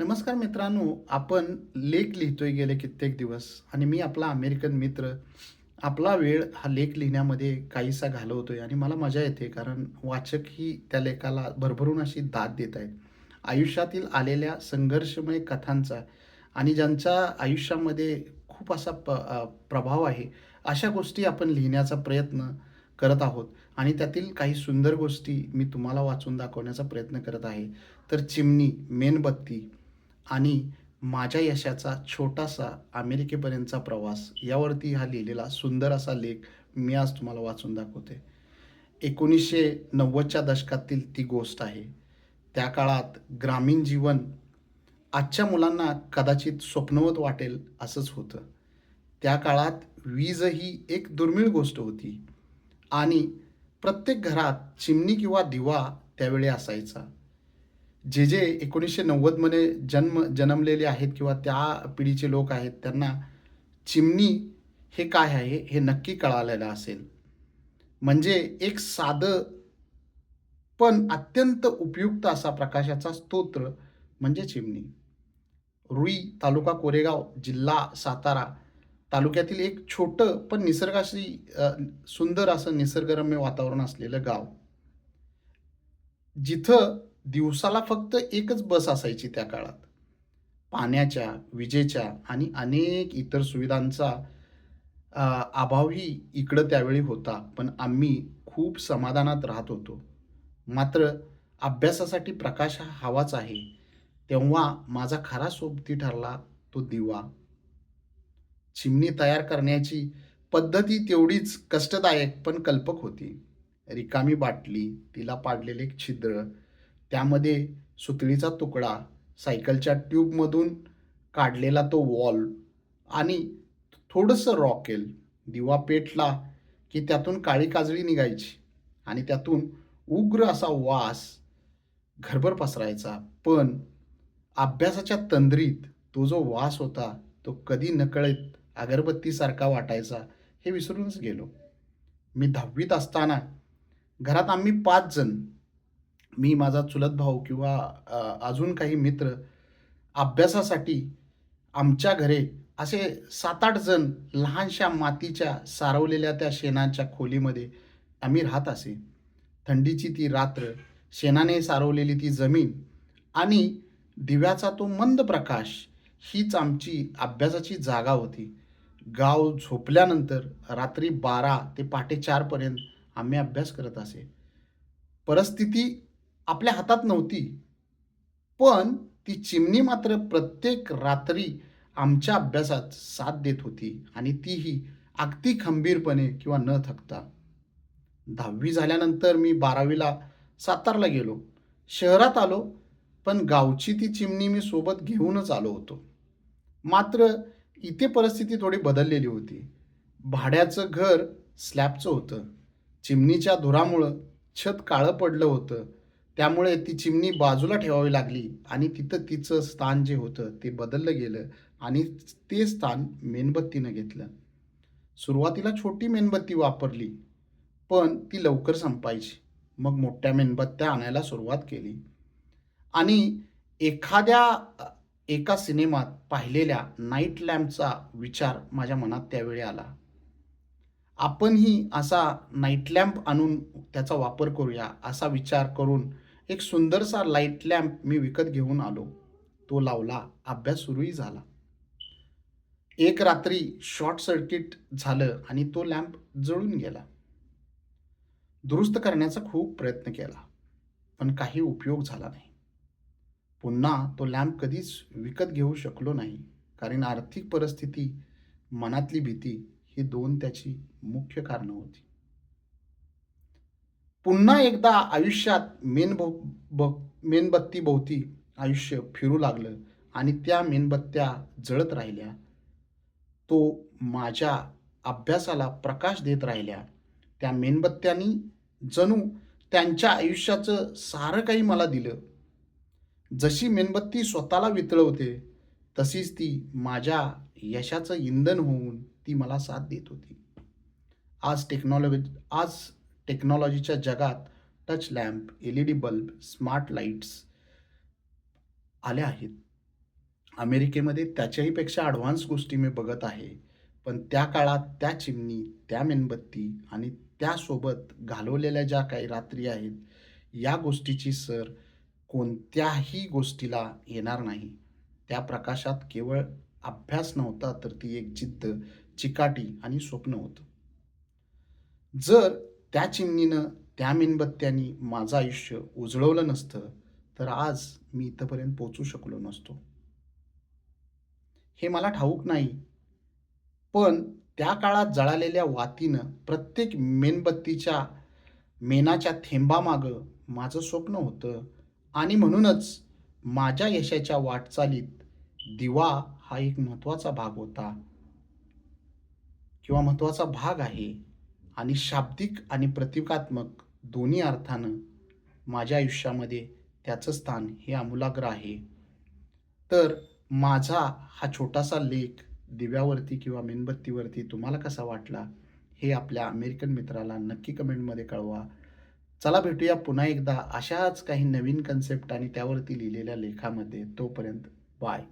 नमस्कार मित्रांनो आपण लेख लिहितोय गेले कित्येक दिवस आणि मी आपला अमेरिकन मित्र आपला वेळ हा लेख लिहिण्यामध्ये काहीसा घालवतोय आणि मला मजा येते कारण वाचकही त्या लेखाला भरभरून अशी दाद देत आहेत. आयुष्यातील आलेल्या संघर्षमय कथांचा आणि ज्यांच्या आयुष्यामध्ये खूप असा प प्रभाव आहे अशा गोष्टी आपण लिहिण्याचा प्रयत्न करत आहोत आणि त्यातील काही सुंदर गोष्टी मी तुम्हाला वाचून दाखवण्याचा प्रयत्न करत आहे. तर चिमणी मेणबत्ती आणि माझ्या यशाचा छोटासा अमेरिकेपर्यंतचा प्रवास यावरती हा लिहिलेला सुंदर असा लेख मी आज तुम्हाला वाचून दाखवते. एकोणीसशे नव्वदच्या दशकातील ती गोष्ट आहे. त्या काळात ग्रामीण जीवन आजच्या मुलांना कदाचित स्वप्नवत वाटेल असंच होतं. त्या काळात वीज ही एक दुर्मिळ गोष्ट होती आणि प्रत्येक घरात चिमणी किंवा दिवा त्यावेळी असायचा. जे जे एकोणीसशे नव्वदमध्ये जन्म जन्मलेले आहेत किंवा त्या पिढीचे लोक आहेत त्यांना चिमणी हे काय आहे हे नक्की कळालेलं असेल. म्हणजे एक साधं पण अत्यंत उपयुक्त असा प्रकाशाचा स्तोत्र म्हणजे चिमणी. रुई तालुका कोरेगाव जिल्हा सातारा तालुक्यातील एक छोटं पण निसर्गाशी सुंदर असं निसर्गरम्य वातावरण असलेलं गाव. जिथं दिवसाला फक्त एकच बस असायची त्या काळात. पाण्याच्या विजेच्या आणि अनेक इतर सुविधांचा अभावही इकडं त्यावेळी होता पण आम्ही खूप समाधानात राहत होतो. मात्र अभ्यासासाठी प्रकाश हा हवाच आहे. तेव्हा माझा खरा सोबती ठरला तो दिवा. चिमणी तयार करण्याची पद्धती तेवढीच कष्टदायक पण कल्पक होती. रिकामी बाटली तिला पाडलेले छिद्र त्यामध्ये सुतळीचा तुकडा सायकलच्या ट्यूबमधून काढलेला तो वॉल आणि थोडंसं रॉकेल दिवा पेटला की त्यातून काळी काजळी निघायची आणि त्यातून उग्र असा वास घरभर पसरायचा. पण अभ्यासाच्या तंद्रीत तो जो वास होता तो कधी नकळत अगरबत्तीसारखा वाटायचा हे विसरूनच गेलो. मी दहावीत असताना घरात आम्ही पाच जण मी माझा चुलत भाऊ किंवा अजून काही मित्र अभ्यासासाठी आमच्या घरे असे सात आठ जण लहानशा मातीच्या सारवलेल्या त्या शेणाच्या खोलीमध्ये आम्ही राहत असे. थंडीची ती रात्र शेणाने सारवलेली ती जमीन आणि दिव्याचा तो मंद प्रकाश हीच आमची अभ्यासाची जागा होती. गाव झोपल्यानंतर रात्री बारा ते पहाटे चारपर्यंत आम्ही अभ्यास करत असे. परिस्थिती आपल्या हातात नव्हती. पण ती चिमणी मात्र प्रत्येक रात्री आमच्या अभ्यासात साथ देत होती आणि तीही अगदी खंबीरपणे किंवा न थकता. दहावी झाल्यानंतर मी बारावीला सातारला गेलो. शहरात आलो पण गावची ती चिमणी मी सोबत घेऊनच आलो होतो. मात्र इथे परिस्थिती थोडी बदललेली होती. भाड्याचं घर स्लॅबचं होतं. चिमणीच्या धुरामुळं छत काळं पडलं होतं. त्यामुळे ती चिमणी बाजूला ठेवावी लागली आणि तिथं तिचं स्थान जे होतं ते बदललं गेलं आणि ते स्थान मेणबत्तीनं घेतलं. सुरुवातीला छोटी मेणबत्ती वापरली पण ती लवकर संपायची. मग मोठ्या मेणबत्त्या आणायला सुरुवात केली. आणि एखाद्या एका सिनेमात पाहिलेल्या नाईट लॅम्पचा विचार माझ्या मनात त्यावेळी आला. आपणही असा नाईट लॅम्प आणून त्याचा वापर करूया असा विचार करून एक सुंदरसा लाइट लॅम्प मी विकत घेऊन आलो. तो लावला. अभ्यास सुरूही झाला. एक रात्री शॉर्ट सर्किट झालं आणि तो लॅम्प जळून गेला. दुरुस्त करण्याचा खूप प्रयत्न केला पण काही उपयोग झाला नाही. पुन्हा तो लॅम्प कधीच विकत घेऊ शकलो नाही कारण आर्थिक परिस्थिती मनातली भीती ही दोन त्याची मुख्य कारणं होती. पुन्हा एकदा आयुष्यात मेनभो ब मेणबत्तीभोवती आयुष्य फिरू लागलं आणि त्या मेणबत्त्या जळत राहिल्या. तो माझ्या अभ्यासाला प्रकाश देत राहिल्या. त्या मेणबत्त्यांनी जणू त्यांच्या आयुष्याचं सारं काही मला दिलं. जशी मेणबत्ती स्वतःला वितळवते तशीच ती माझ्या यशाचं इंधन होऊन ती मला साथ देत होती. आज टेक्नॉलॉजी आज टेक्नॉलॉजीच्या जगात touch lamp L E D bulb smart lights आल्या आहेत. अमेरिकेमध्ये त्याच्याही पेक्षा ॲडव्हान्स गोष्टी मी बघत आहे. पण त्या काळात त्या चिमणी त्या मेणबत्ती आणि त्यासोबत घालवलेल्या ज्या काही रात्री आहेत या गोष्टीची सर कोणत्याही गोष्टीला येणार नाही. त्या प्रकाशात केवळ अभ्यास नव्हता तर ती एक जिद्द चिकाटी आणि स्वप्न होतं. जर त्या चिमणीनं त्या मेणबत्त्यांनी माझं आयुष्य उजळवलं नसतं तर आज मी इथंपर्यंत पोचू शकलो नसतो. हे मला ठाऊक नाही. पण त्या काळात जळालेल्या वातीनं प्रत्येक मेणबत्तीच्या मेणाच्या थेंबामागं माझं स्वप्न होतं. आणि म्हणूनच माझ्या यशाच्या वाटचालीत दिवा हा एक महत्त्वाचा भाग होता. किंवा महत्त्वाचा भाग आहे. आणि शाब्दिक आणि प्रतिकात्मक दोन्ही अर्थानं माझ्या आयुष्यामध्ये त्याचं स्थान हे आमूलाग्र आहे. तर माझा हा छोटासा लेख दिव्यावरती किंवा मेणबत्तीवरती तुम्हाला कसा वाटला हे आपल्या अमेरिकन मित्राला नक्की कमेंटमध्ये कळवा. चला भेटूया पुन्हा एकदा अशाच काही नवीन कन्सेप्ट आणि त्यावरती लिहिलेल्या लेखामध्ये. तोपर्यंत बाय